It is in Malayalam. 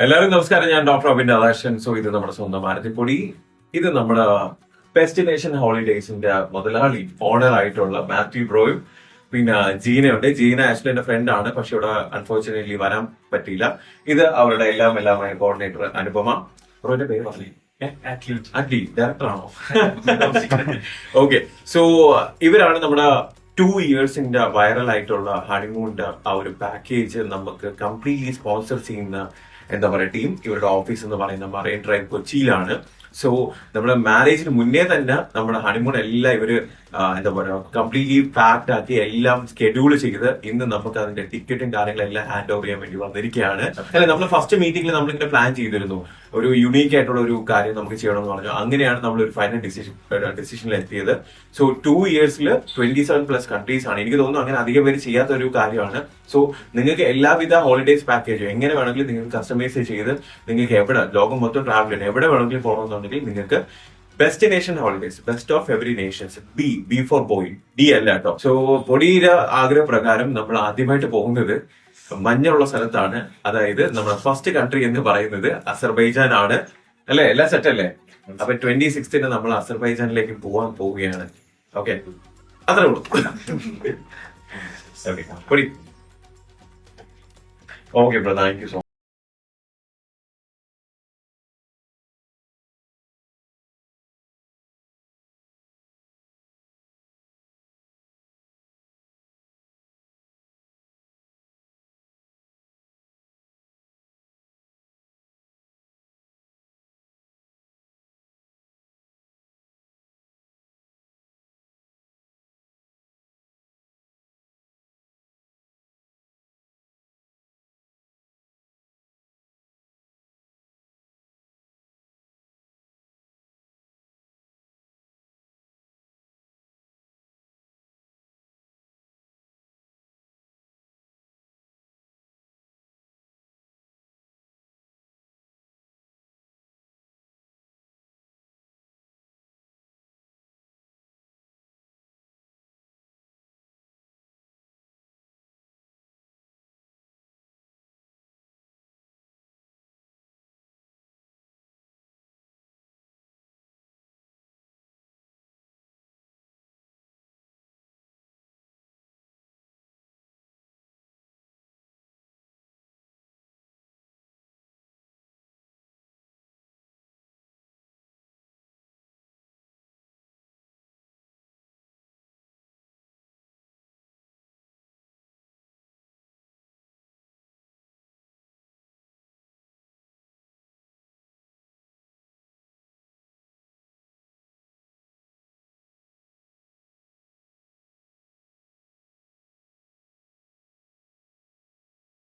എല്ലാവരും നമസ്കാരം. ഞാൻ ഡോക്ടർ അബിൻ രാധാകൃഷ്ണൻ. സോ ഇത് നമ്മുടെ സ്വന്തം മാരത്തിപ്പൊടി ഇത് നമ്മുടെ ഡെസ്റ്റിനേഷൻ ഹോളിഡേസിന്റെ മുതലാളി ഓണർ ആയിട്ടുള്ള മാത്യു ബ്രോയും പിന്നെ ജീനയുണ്ട്. ജീന ആക്ച്വലി എന്റെ ഫ്രണ്ട് ആണ്. പക്ഷെ ഇവിടെ അൺഫോർച്ചുനേറ്റ്ലി വരാൻ പറ്റിയില്ല. ഇത് അവരുടെ എല്ലാം എല്ലാമായ കോർഡിനേറ്റർ അനുപമ. ബ്രോയുടെ പേര് പറഞ്ഞു. അഗ്ലി ഓക്കെ സോ ഇവരാണ് നമ്മുടെ ടു ഇയേഴ്സിന്റെ വൈറൽ ആയിട്ടുള്ള ഹണിമൂണിന്റെ ആ ഒരു പാക്കേജ് നമുക്ക് കംപ്ലീറ്റ്ലി സ്പോൺസർ ചെയ്യുന്ന എന്താ പറയുക ടീം ഇവരുടെ ഓഫീസ് എന്ന് പറയുന്ന മറൈൻ ഡ്രൈവ് കൊച്ചിയിലാണ്. സോ നമ്മുടെ മാരേജിന് മുന്നേ തന്നെ നമ്മുടെ ഹണിമൂൺ എല്ലാം ഇവർ എന്താ പറയുക കംപ്ലീറ്റ്ലി പാക്ഡ് ആക്കി എല്ലാം ഷെഡ്യൂൾ ചെയ്ത് ഇന്ന് നമുക്ക് അതിന്റെ ടിക്കറ്റും കാര്യങ്ങളെല്ലാം ഹാൻഡ് ഓവർ ചെയ്യാൻ വേണ്ടി വന്നിരിക്കുകയാണ്. അല്ലെ നമ്മൾ ഫസ്റ്റ് മീറ്റിംഗിൽ നമ്മൾ ഇങ്ങനെ പ്ലാൻ ചെയ്തിരുന്നു. ഒരു യുണീക്ക് ആയിട്ടുള്ള ഒരു കാര്യം നമുക്ക് ചെയ്യണമെന്ന് പറഞ്ഞു. അങ്ങനെയാണ് നമ്മൾ ഒരു ഫൈനൽ ഡിസിഷൻ ഡിസിഷനിൽ എത്തിയത്. സോ ടു ഇയേഴ്സിൽ ട്വന്റി സെവൻ പ്ലസ് കൺട്രീസ് ആണ്. എനിക്ക് തോന്നുന്നു അങ്ങനെ അധികം പേര് ചെയ്യാത്ത ഒരു കാര്യമാണ്. സോ നിങ്ങൾക്ക് എല്ലാവിധ ഹോളിഡേസ് പാക്കേജും എങ്ങനെ വേണമെങ്കിലും നിങ്ങൾക്ക് കസ്റ്റമൈസ് ചെയ്ത് നിങ്ങൾക്ക് എവിടെ ലോകം മൊത്തം ട്രാവൽ ചെയ്യണം. എവിടെ വേണമെങ്കിലും പോകണമെന്നുണ്ടെങ്കിൽ നിങ്ങൾക്ക് best nation holidays best of every nations B B four boy D അല്ല കേട്ടോ സോ പൊടിയുടെ ആഗ്രഹപ്രകാരം നമ്മൾ ആദ്യമായിട്ട് പോകുന്നത് മഞ്ഞുള്ള സ്ഥലത്താണ്. അതായത് നമ്മുടെ ഫസ്റ്റ് കൺട്രി എന്ന് പറയുന്നത് അസർബൈജാൻ ആണ് അല്ലെ? എല്ലാം സെറ്റ് അല്ലേ? അപ്പൊ ട്വന്റി സിക്സ്റ്റിന് നമ്മൾ അസർബൈജാനിലേക്ക് പോവാൻ പോവുകയാണ്. ഓക്കെ അത്രേ ഉള്ളൂ. Okay bro thank you so